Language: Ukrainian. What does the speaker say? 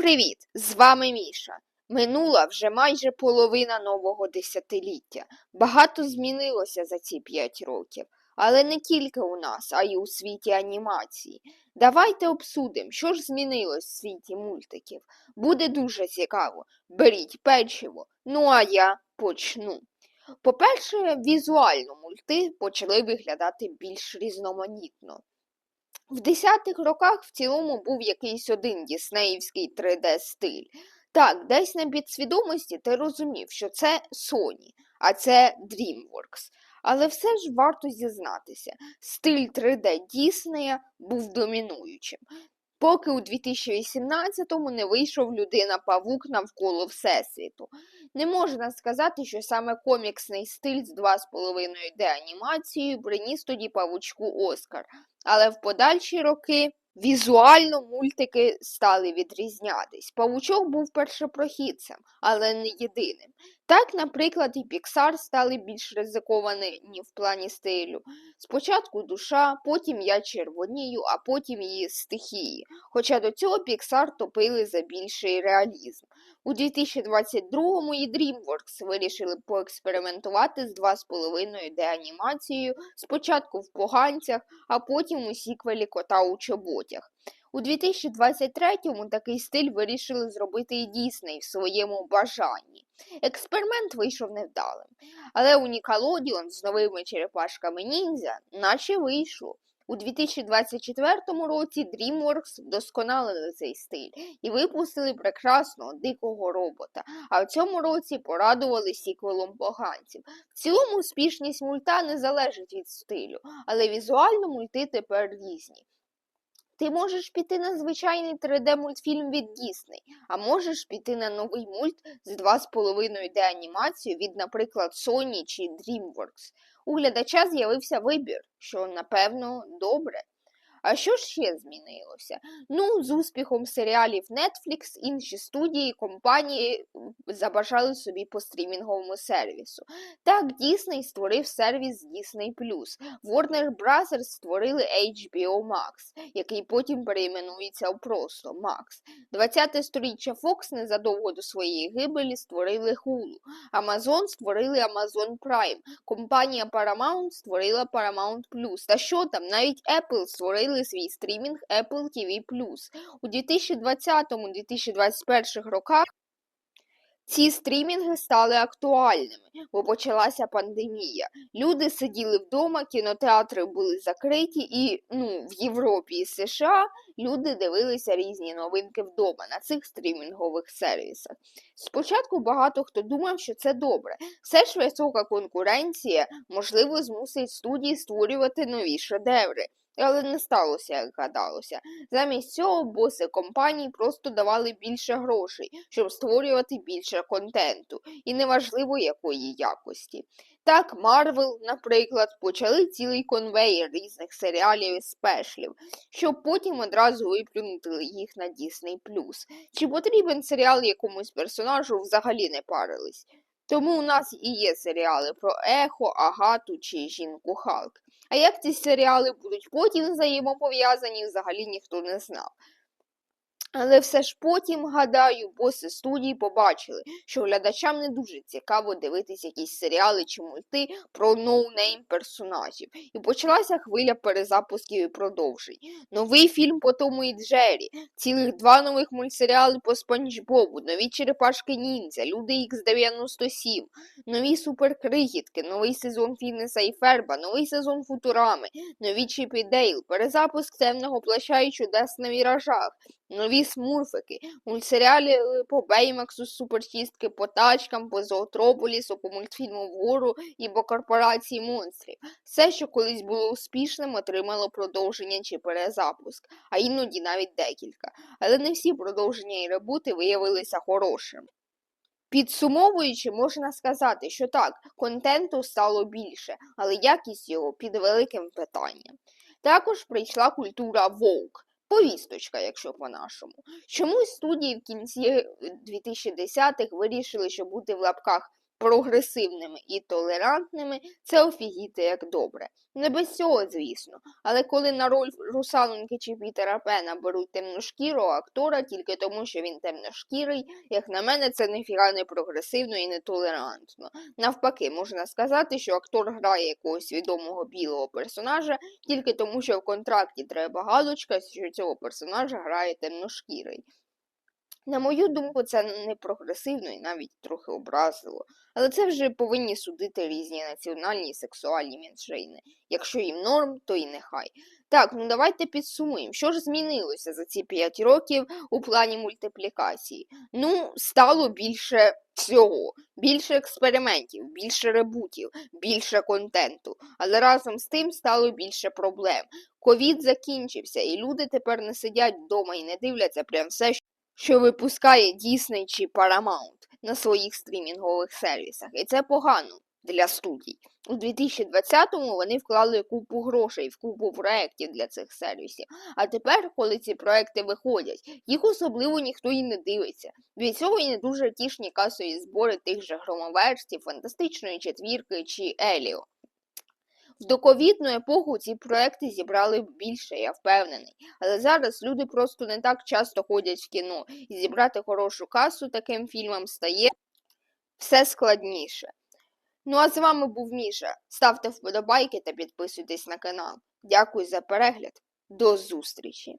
привіт! З вами Міша. Минула вже майже половина нового десятиліття. Багато змінилося за ці п'ять років, але не тільки у нас, а й у світі анімації. Давайте обсудимо, що ж змінилось в світі мультиків. Буде дуже цікаво. Беріть печиво. Ну а я почну. По-перше, візуально мульти почали виглядати більш різноманітно. В десятих роках в цілому був якийсь один діснеївський 3D-стиль. Так, десь на підсвідомості ти розумів, що це Sony, а це DreamWorks. Але все ж варто зізнатися, стиль 3D Діснея був домінуючим. Поки у 2018-му не вийшов людина-павук навколо Всесвіту. Не можна сказати, що саме коміксний стиль з 2,5D анімацією приніс тоді павучку Оскар, але в подальші роки візуально мультики стали відрізнятись. Павучок був першопрохідцем, але не єдиним. Так, наприклад, і Pixar стали більш ризиковані в плані стилю. Спочатку душа, потім я червонію, а потім її стихії. Хоча до цього Pixar топили за більший реалізм. У 2022-му і DreamWorks вирішили поекспериментувати з 2,5D анімацією спочатку в поганцях, а потім у сіквелі кота у чоботях. У 2023-му такий стиль вирішили зробити і Дісней в своєму бажанні. Експеримент вийшов невдалим, але у Nickelodeon з новими черепашками ніндзя наче вийшло. У 2024 році DreamWorks вдосконалили цей стиль і випустили прекрасного дикого робота, а в цьому році порадували сіквелом поганців. В цілому успішність мульта не залежить від стилю, але візуально мульти тепер різні. Ти можеш піти на звичайний 3D-мультфільм від Disney, а можеш піти на новий мульт з 2,5D анімацією від, наприклад, Sony чи DreamWorks. У глядача з'явився вибір, що, напевно, добре. А що ж ще змінилося? Ну, з успіхом серіалів Netflix інші студії компанії забажали собі по стрімінговому сервісу. Так, Disney створив сервіс Disney+. Warner Bros. створили HBO Max, який потім перейменується в просто Max. 20-те сторіччя Fox незадовго до своєї гибелі створили Hulu. Amazon створили Amazon Prime. Компанія Paramount створила Paramount+. Та що там, навіть Apple створили свій стрімінг Apple TV+. У 2020-2021 роках ці стрімінги стали актуальними, бо почалася пандемія. Люди сиділи вдома, кінотеатри були закриті, і ну, в Європі і США люди дивилися різні новинки вдома на цих стрімінгових сервісах. Спочатку багато хто думав, що це добре. Все ж висока конкуренція, можливо, змусить студії створювати нові шедеври. Але не сталося, як гадалося. Замість цього боси компаній просто давали більше грошей, щоб створювати більше контенту, і неважливо якої якості. Так, Марвел, наприклад, почали цілий конвейер різних серіалів і спешлів, щоб потім одразу виплюнути їх на Disney+. Чи потрібен серіал якомусь персонажу взагалі не парились. Тому у нас і є серіали про Ехо, Агату чи Жінку Халк. А як ці серіали будуть потім взаємопов'язані, взагалі ніхто не знав. Але все ж потім, гадаю, боси студії побачили, що глядачам не дуже цікаво дивитись якісь серіали чи мульти про ноунейм персонажів. І почалася хвиля перезапусків і продовжень. Новий фільм по Тому і Джері, цілих два нових мультсеріали по Спанч Бобу, нові черепашки ніндзя, Люди Х97, нові суперкригітки, новий сезон Фінеса і Ферба, новий сезон Футурами, нові Чіп і Дейл, перезапуск темного плаща і чудес на віражах. Нові смурфики, мультсеріалі е, по Беймаксу, суперчистки, по тачкам, по Зоотрополісу, по мультфільму Вгору і по корпорації монстрів. Все, що колись було успішним, отримало продовження чи перезапуск, а іноді навіть декілька. Але не всі продовження і ребути виявилися хорошими. Підсумовуючи, можна сказати, що так, контенту стало більше, але якість його під великим питанням. Також прийшла культура вовк. Повісточка, якщо по-нашому. Чомусь студії в кінці 2010-х вирішили, що бути в лапках прогресивними і толерантними, це офігіти як добре. Не без цього, звісно. Але коли на роль русалоньки чи Пітера Пена беруть темношкірого актора тільки тому, що він темношкірий, як на мене, це ніфіга не прогресивно і не толерантно. Навпаки, можна сказати, що актор грає якогось відомого білого персонажа тільки тому, що в контракті треба галочка, що цього персонажа грає темношкірий. На мою думку, це не прогресивно і навіть трохи образливо. Але це вже повинні судити різні національні і сексуальні меншини. Якщо їм норм, то і нехай. Так, ну давайте підсумуємо, що ж змінилося за ці 5 років у плані мультиплікації. Ну, стало більше всього, більше експериментів, більше ребутів, більше контенту. Але разом з тим стало більше проблем. Ковід закінчився, і люди тепер не сидять вдома і не дивляться прям все, що випускає Disney чи Paramount на своїх стрімінгових сервісах. І це погано для студій. У 2020-му вони вклали купу грошей в купу проєктів для цих сервісів. А тепер, коли ці проекти виходять, їх особливо ніхто і не дивиться. Від цього і не дуже тішні касові збори тих же громоверстів, фантастичної четвірки чи Еліо. В доковідну епоху ці проекти зібрали більше, я впевнений. Але зараз люди просто не так часто ходять в кіно, і зібрати хорошу касу таким фільмам стає все складніше. Ну а з вами був Міша. Ставте вподобайки та підписуйтесь на канал. Дякую за перегляд. До зустрічі!